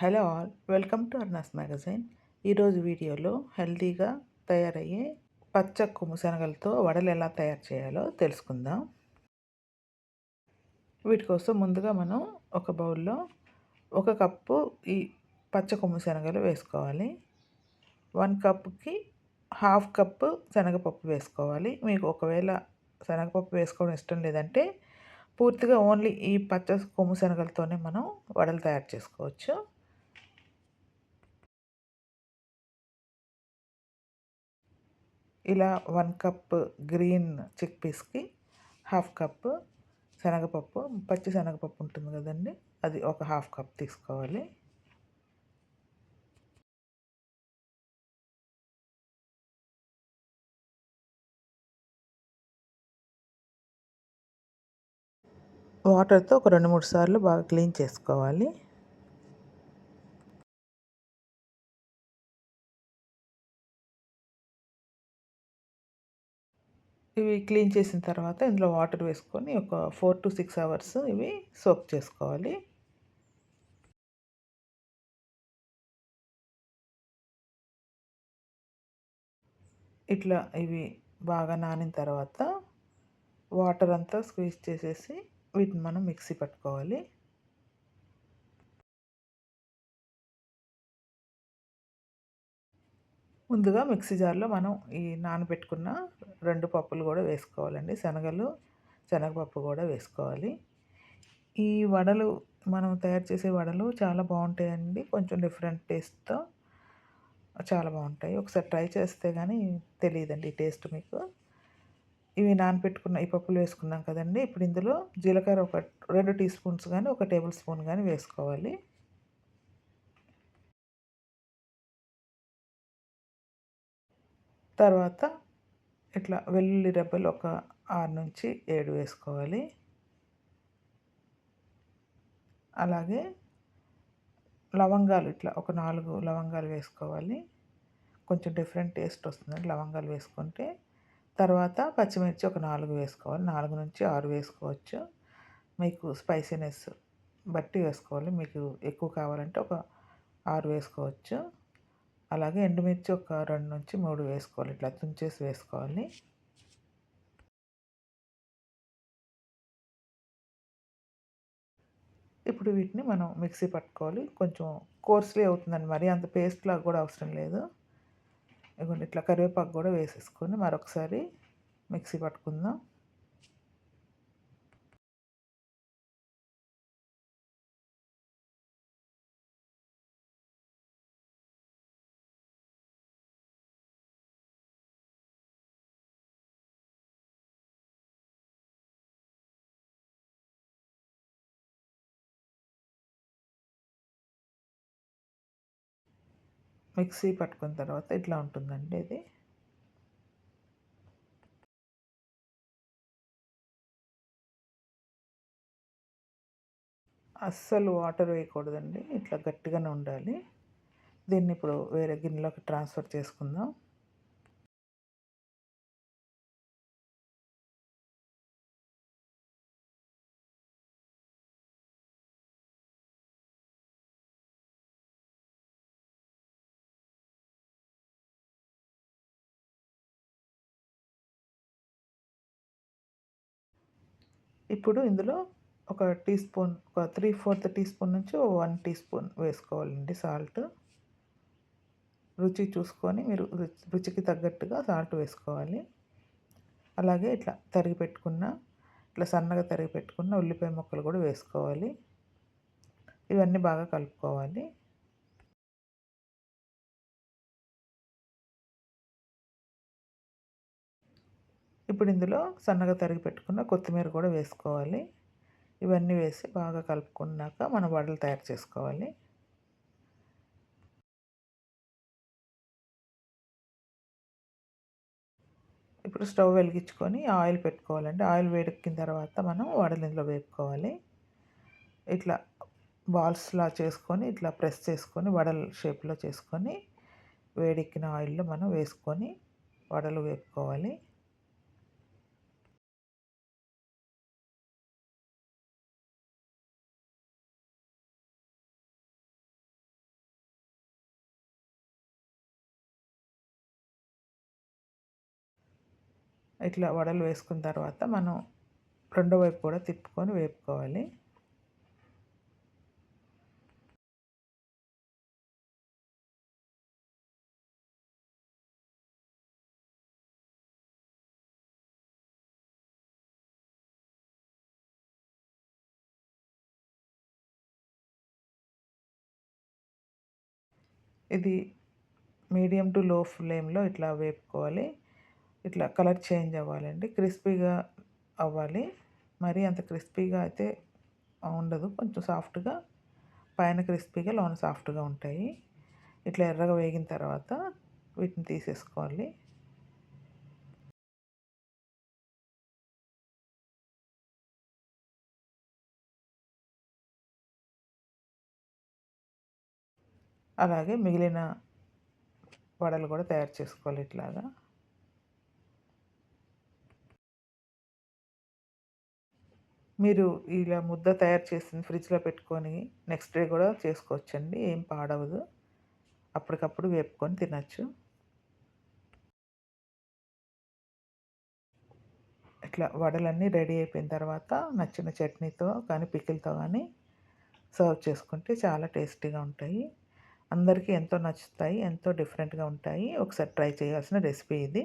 Hello all welcome to అర్నాస్ magazine. ఈరోజు వీడియోలో హెల్తీగా తయారయ్యే పచ్చ కొమ్ము శనగలతో వడలు ఎలా తయారు చేయాలో తెలుసుకుందాం. వీటి కోసం ముందుగా మనం ఒక బౌల్లో ఒక కప్పు ఈ పచ్చ కుమ్మశనగలు వేసుకోవాలి. వన్ కప్కి హాఫ్ కప్పు శనగపప్పు వేసుకోవాలి. మీకు ఒకవేళ శనగపప్పు వేసుకోవడం ఇష్టం లేదంటే పూర్తిగా ఓన్లీ ఈ పచ్చ కొమ్ము శనగలతోనే మనం వడలు తయారు చేసుకోవచ్చు. ఇలా వన్ కప్ గ్రీన్ చిక్ పీస్కి హాఫ్ కప్ శనగపప్పు పచ్చి శనగపప్పు ఉంటుంది కదండి అది ఒక హాఫ్ కప్ తీసుకోవాలి. వాటర్తో ఒక రెండు మూడు సార్లు బాగా క్లీన్ చేసుకోవాలి. ఇవి క్లీన్ చేసిన తర్వాత ఇందులో వాటర్ వేసుకొని ఒక ఫోర్ టు సిక్స్ అవర్స్ ఇవి సోప్ చేసుకోవాలి. ఇట్లా ఇవి బాగా నానిన తర్వాత వాటర్ అంతా స్క్వీజ్ చేసేసి వీటిని మనం మిక్సీ పట్టుకోవాలి. ముందుగా మిక్సీ జార్లో మనం ఈ నానబెట్టుకున్న రెండు పప్పులు కూడా వేసుకోవాలండి. శనగలు శనగపప్పు కూడా వేసుకోవాలి. ఈ వడలు మనం తయారు చేసే వడలు చాలా బాగుంటాయండి. కొంచెం డిఫరెంట్ టేస్ట్తో చాలా బాగుంటాయి. ఒకసారి ట్రై చేస్తే కానీ తెలియదండి ఈ టేస్ట్ మీకు. ఇవి నానబెట్టుకున్న ఈ పప్పులు వేసుకున్నాం కదండి. ఇప్పుడు ఇందులో జీలకర్ర ఒక రెండు టీ స్పూన్స్ కానీ ఒక టేబుల్ స్పూన్ కానీ వేసుకోవాలి. తర్వాత ఇట్లా వెల్లుల్లి రెబ్బలు ఒక ఆరు నుంచి ఏడు వేసుకోవాలి. అలాగే లవంగాలు ఇట్లా ఒక నాలుగు లవంగాలు వేసుకోవాలి. కొంచెం డిఫరెంట్ టేస్ట్ వస్తుందండి లవంగాలు వేసుకుంటే. తర్వాత పచ్చిమిర్చి ఒక నాలుగు వేసుకోవాలి. నాలుగు నుంచి ఆరు వేసుకోవచ్చు. మీకు స్పైసీనెస్ బట్టి వేసుకోవాలి. మీకు ఎక్కువ కావాలంటే ఒక ఆరు వేసుకోవచ్చు. అలాగే ఎండుమిర్చి ఒక రెండు నుంచి మూడు వేసుకోవాలి. ఇట్లా తుంచేసి వేసుకోవాలి. ఇప్పుడు వీటిని మనం మిక్సీ పట్టుకోవాలి. కొంచెం కోర్స్లీ అవుతుందండి. మరి అంత పేస్ట్ లాగా కూడా అవసరం లేదు. ఇదిగోండి ఇట్లా కరివేపాకు కూడా వేసేసుకొని మరొకసారి మిక్సీ పట్టుకుందాం. మిక్సీ పట్టుకున్న తర్వాత ఇట్లా ఉంటుందండి ఇది. అస్సలు వాటర్ వేయకూడదండి ఇట్లా గట్టిగానే ఉండాలి. దీన్ని ఇప్పుడు వేరే గిన్నెలోకి ట్రాన్స్ఫర్ చేసుకుందాం. ఇప్పుడు ఇందులో ఒక టీ స్పూన్ ఒక త్రీ ఫోర్త్ టీ స్పూన్ నుంచి వన్ టీ స్పూన్ వేసుకోవాలండి సాల్ట్. రుచి చూసుకొని మీరు రుచికి తగ్గట్టుగా సాల్ట్ వేసుకోవాలి. అలాగే ఇట్లా తరిగి పెట్టుకున్న ఇట్లా సన్నగా తరిగి పెట్టుకున్న ఉల్లిపాయ ముక్కలు కూడా వేసుకోవాలి. ఇవన్నీ బాగా కలుపుకోవాలి. ఇప్పుడు ఇందులో సన్నగా తరిగి పెట్టుకున్న కొత్తిమీర కూడా వేసుకోవాలి. ఇవన్నీ వేసి బాగా కలుపుకున్నాక మనం వడలు తయారు చేసుకోవాలి. ఇప్పుడు స్టవ్ వెలిగించుకొని ఆయిల్ పెట్టుకోవాలండి. ఆయిల్ వేడెక్కిన తర్వాత మనం వడలు ఇందులో వేపుకోవాలి. ఇట్లా బాల్స్లా చేసుకొని ఇట్లా ప్రెస్ చేసుకొని వడల షేప్లో చేసుకొని వేడెక్కిన ఆయిల్లో మనం వేసుకొని వడలు వేపుకోవాలి. ఇట్లా వడలు వేసుకున్న తర్వాత మనం రెండో వైపు కూడా తిప్పుకొని వేపుకోవాలి. ఇది మీడియం టు లో ఫ్లేమ్లో ఇట్లా వేపుకోవాలి. ఇట్లా కలర్ చేంజ్ అవ్వాలండి. క్రిస్పీగా అవ్వాలి. మరీ అంత క్రిస్పీగా అయితే ఉండదు. కొంచెం సాఫ్ట్గా పైన క్రిస్పీగా లోన సాఫ్ట్గా ఉంటాయి. ఇట్లా ఎర్రగా వేగిన తర్వాత వీటిని తీసేసుకోవాలి. అలాగే మిగిలిన వడలు కూడా తయారు చేసుకోవాలి ఇట్లాగా. మీరు ఇలా ముద్ద తయారు చేసింది ఫ్రిడ్జ్లో పెట్టుకొని నెక్స్ట్ డే కూడా చేసుకోవచ్చండి ఏం పాడవదు. అప్పటికప్పుడు వేపుకొని తినచ్చు. ఇట్లా వడలన్నీ రెడీ అయిపోయిన తర్వాత నచ్చిన చట్నీతో కానీ పికిల్తో కానీ సర్వ్ చేసుకుంటే చాలా టేస్టీగా ఉంటాయి. అందరికీ ఎంతో నచ్చుతాయి ఎంతో డిఫరెంట్గా ఉంటాయి. ఒకసారి ట్రై చేయాల్సిన రెసిపీ ఇది.